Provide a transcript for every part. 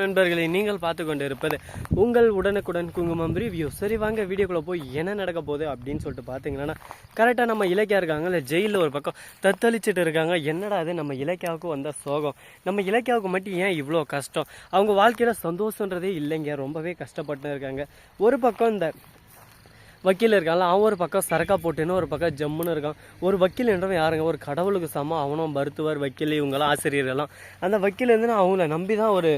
நண்பர்களை நீங்கள் பார்த்து கொண்டு இருப்பது உங்கள் உடனுக்குடன் குங்குமம் ரிவ்யூ சரி வாங்க வீடியோக்குள்ளே போய் என்ன நடக்க போகுது அப்படின்னு சொல்லிட்டு பார்த்தீங்கன்னா கரெக்டாக நம்ம இலக்கியா இருக்காங்கல்ல ஜெயிலில் ஒரு பக்கம் தத்தளிச்சுட்டு இருக்காங்க. என்னடா அது நம்ம இலக்கியாவுக்கு வந்த சோகம்? நம்ம இலக்கியாவுக்கு மட்டும் ஏன் இவ்வளோ கஷ்டம்? அவங்க வாழ்க்கையில் சந்தோஷன்றதே இல்லைங்க ரொம்பவே கஷ்டப்பட்டு இருக்காங்க. ஒரு பக்கம் இந்த வக்கீல் இருக்கான்ல அவன் ஒரு பக்கம் சரக்கா போட்டுன்னு ஒரு பக்கம் ஜம்முன்னு இருக்கான். ஒரு வக்கீல் என்றவன் யாருங்க? ஒரு கடவுளுக்கு சமம். அவனும் மருத்துவர் வக்கீல் இவங்கெல்லாம் ஆசிரியர்கள்லாம் அந்த வக்கீல் வந்து அவங்கள நம்பி தான் ஒரு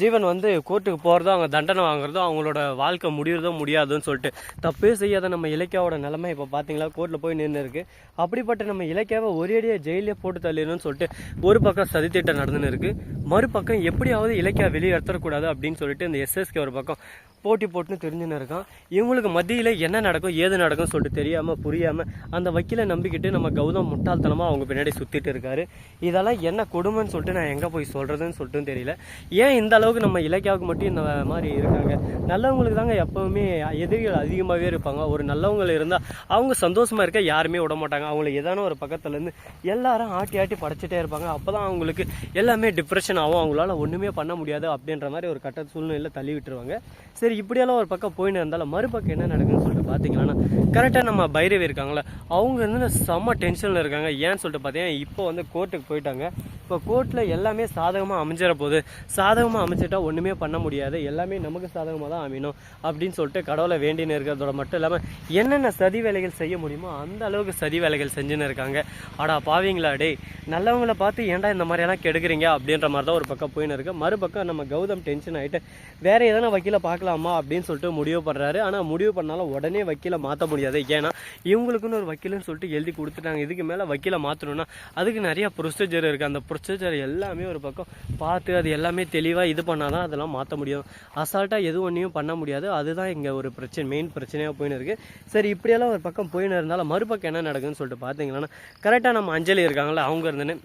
ஜீவன் வந்து கோர்ட்டுக்கு போகிறதோ அவங்க தண்டனை வாங்குறதோ அவங்களோட வாழ்க்கை முடியறதோ முடியாதுன்னு சொல்லிட்டு. தப்பே செய்யாத நம்ம இலக்கியாவோட நிலைமை இப்போ பார்த்தீங்களா கோர்ட்டில் போய் நின்று இருக்கு. அப்படிப்பட்ட நம்ம இலக்கியாவை ஒரேடியாக ஜெயிலே போட்டு தள்ளிடணும்னு சொல்லிட்டு ஒரு பக்கம் சதித்திட்டம் நடந்துன்னு இருக்குது மறுபக்கம் எப்படியாவது இலக்கியா வெளியே எடுத்துடக்கூடாது அப்படின்னு சொல்லிட்டு இந்த எஸ்எஸ்கே ஒரு பக்கம் போட்டி போட்டுன்னு தெரிஞ்சுன்னு இருக்கான். இவங்களுக்கு மத்தியில் என்ன நடக்கும் ஏது நடக்கும் சொல்லிட்டு தெரியாமல் புரியாமல் அந்த வக்கீலை நம்பிக்கிட்டு நம்ம கௌதம் முட்டாள்தனமாக அவங்க பின்னாடி சுற்றிட்டு இருக்காரு. இதெல்லாம் என்ன கொடுமைன்னு சொல்லிட்டு நான் எங்கே போய் சொல்கிறதுன்னு சொல்லிட்டு தெரியல. ஏன் இந்த அளவுக்கு நம்ம இலக்கியாவுக்கு மட்டும் இந்த மாதிரி இருக்காங்க? நல்லவங்களுக்கு தாங்க எப்போவுமே எதிரிகள் அதிகமாகவே இருப்பாங்க. ஒரு நல்லவங்க இருந்தால் அவங்க சந்தோஷமாக இருக்க யாருமே விட மாட்டாங்க. அவங்கள ஏதான ஒரு பக்கத்துலேருந்து எல்லாரும் ஆட்டி ஆட்டி படைச்சிட்டே இருப்பாங்க. அப்போ தான் அவங்களுக்கு எல்லாமே டிப்ரெஷன் ஆகும் அவங்களால ஒன்றுமே பண்ண முடியாது அப்படின்ற மாதிரி ஒரு கட்ட சூழ்நிலையில் தள்ளி விட்டுருவாங்க. சரி இப்படியெல்லாம் ஒரு பக்கம் போயின்னு இருந்தாலும் மறுபக்கம் என்ன நடக்குதுன்னு சொல்லிட்டு பார்த்தீங்கன்னா கரெக்டாக நம்ம பைரவி இருக்காங்களே அவங்க வந்து செம்ம டென்ஷனில் இருக்காங்க. ஏன்னு சொல்லிட்டு பார்த்தீங்கன்னா இப்போ வந்து கோர்ட்டுக்கு போயிட்டாங்க. இப்போ கோர்ட்டில் எல்லாமே சாதகமாக அமைஞ்சிட போகுது சாதகமாக அமைச்சிட்டா ஒன்றுமே பண்ண முடியாது. எல்லாமே நமக்கு சாதகமாக தான் அமையணும் அப்படின்னு சொல்லிட்டு கடவுளை வேண்டின்னு இருக்கிறதோட மட்டும் இல்லாமல் என்னென்ன சதி வேலைகள் செய்ய முடியுமோ அந்த அளவுக்கு சதி வேலைகள் செஞ்சுன்னு இருக்காங்க. அடா பாவீங்களா டே நல்லவங்களை பார்த்து ஏன்டா இந்த மாதிரியெல்லாம் கெடுக்குறீங்க அப்படின்ற மாதிரி தான் ஒரு பக்கம் போயின்னு இருக்கு. மறுபக்கம் நம்ம கௌதம் டென்ஷன் ஆகிட்டு வேற எதனா வக்கீல பார்க்கலாமா அப்படின்னு சொல்லிட்டு முடிவு பண்ணுறாரு ஆனால் முடிவு பண்ணாலும் உடனே வக்கீலை மாற்ற முடியாது. ஏன்னா இவங்களுக்குன்னு ஒரு வக்கீலுன்னு சொல்லிட்டு எழுதி கொடுத்துட்டாங்க. இதுக்கு மேலே வக்கீலை மாற்றணும்னா அதுக்கு நிறைய ப்ரொசீஜர் இருக்குது அந்த ப்ரொசீஜர் எல்லாமே ஒரு பக்கம் பார்த்து அது எல்லாமே தெளிவாக இது பண்ணால் தான் அதெல்லாம் மாற்ற முடியும். அசால்ட்டாக எது ஒன்றையும் பண்ண முடியாது. அதுதான் இங்கே ஒரு பிரச்சனை மெயின் பிரச்சனையாக போயின்னு இருக்குது சரி இப்படியெல்லாம் ஒரு பக்கம் போயின்னு இருந்தாலும் மறுபக்கம் என்ன நடக்குதுன்னு சொல்லிட்டு பார்த்தீங்கன்னா கரெக்டாக நம்ம அஞ்சலி இருக்காங்களே அவங்க இருந்துன்னு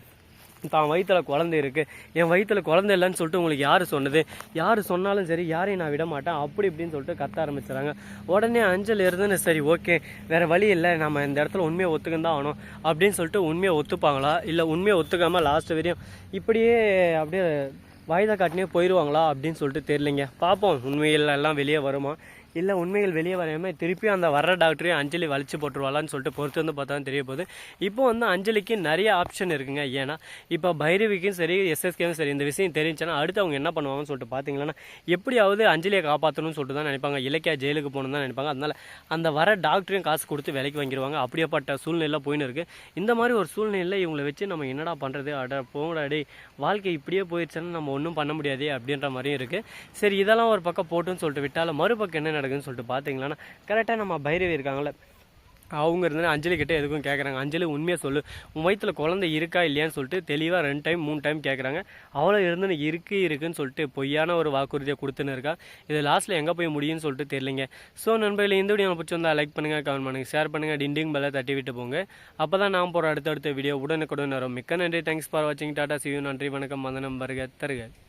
தான் வயிற்றில் குழந்தை இருக்குது என் வயிற்றில் குழந்தை இல்லைன்னு சொல்லிட்டு உங்களுக்கு யார் சொன்னது? யார் சொன்னாலும் சரி யாரையும் நான் விட மாட்டேன். அப்படி இப்படின்னு சொல்லிட்டு கத்த ஆரம்பிச்சுறாங்க உடனே அஞ்சல் இருந்துன்னு சரி ஓகே வேறு வழி இல்லை. நம்ம இந்த இடத்துல உண்மையை ஒத்துக்கந்தான் ஆகணும். அப்படின்னு சொல்லிட்டு உண்மையை ஒத்துப்பாங்களா? இல்லை உண்மையை ஒத்துக்காமல் லாஸ்ட் வரையும் இப்படியே அப்படியே வாய்தா காட்டினே போயிடுவாங்களா அப்படின்னு சொல்லிட்டு தெரியலைங்க. பார்ப்போம். உண்மையில் எல்லாம் வெளியே வருமா? இல்லை உண்மைகள் வெளியே வரையுமே திருப்பி அந்த வர்ற டாக்டரையும் அஞ்சலி வலிச்சு போட்டுருவாளான்னு சொல்லிட்டு பொறுத்து வந்து பார்த்தா தெரிய போகுது. இப்போ வந்து அஞ்சலிக்கு நிறைய ஆப்ஷன் இருக்குங்க. ஏன்னா இப்போ பைரவிக்கும் சரி எஸ்எஸ்கேவும் சரி இந்த விஷயம் தெரிஞ்சுன்னா அடுத்து அவங்க என்ன பண்ணுவாங்கன்னு சொல்லிட்டு பார்த்தீங்கன்னா எப்படியாவது அஞ்சலியை காப்பாற்றணும்னு சொல்லிட்டு தான் நினைப்பாங்க. இலக்கியா ஜெயிலுக்கு போகணும்னு தான் நினைப்பாங்க. அதனால் அந்த வர டாக்டரையும் காசு கொடுத்து விலைக்கு வாங்கிடுவாங்க அப்படியேப்பட்ட சூழ்நிலை போயின்னு இருக்குது இந்த மாதிரி ஒரு சூழ்நிலையில் இவங்களை வச்சு நம்ம என்னடா பண்ணுறது அட போங்கடாடி வாழ்க்கை இப்படியே போயிடுச்சுன்னா நம்ம ஒன்றும் பண்ண முடியாது அப்படின்ற மாதிரியும் இருக்குது சரி இதெல்லாம் ஒரு பக்கம் போட்டுன்னு சொல்லிட்டு விட்டால் மறுபக்கம் என்ன இருக்குதுன்னு சொல்லிட்டு பார்த்தீங்களா கரெக்டாக நம்ம பைரவி இருக்காங்களே அவங்க இருந்தாலும் அஞ்சலி கிட்டே எதுக்கும் கேட்குறாங்க அஞ்சலி உண்மையை சொல்லு. உன் வயிற்றில் குழந்தை இருக்கா இல்லையான்னு சொல்லிட்டு தெளிவாக ரெண்டு டைம் மூணு டைம் கேட்குறாங்க அவ்வளோ இருந்து இருக்கு இருக்குன்னு சொல்லிட்டு பொய்யான ஒரு வாக்குறுதியை கொடுத்துன்னு இருக்கா. இது லாஸ்ட்டில் எங்கே போய் முடியும்னு சொல்லிட்டு தெரியலைங்க. ஸோ நண்பர்களே இந்த வீடியோ பிடிச்சிருந்தா லைக் பண்ணுங்கள் கமெண்ட் பண்ணுங்கள் ஷேர் பண்ணுங்கள் டிண்டிங் பெல்லை தட்டி விட்டு போங்க. அப்போ தான் நான் போகிற அடுத்தடுத்த வீடியோ உடனுக்குடன் வரும். மிக்க நன்றி. தேங்க்ஸ் ஃபார் வாட்சிங் டாடா சியூ நன்றி வணக்கம். வந்தனம். வருக தருக.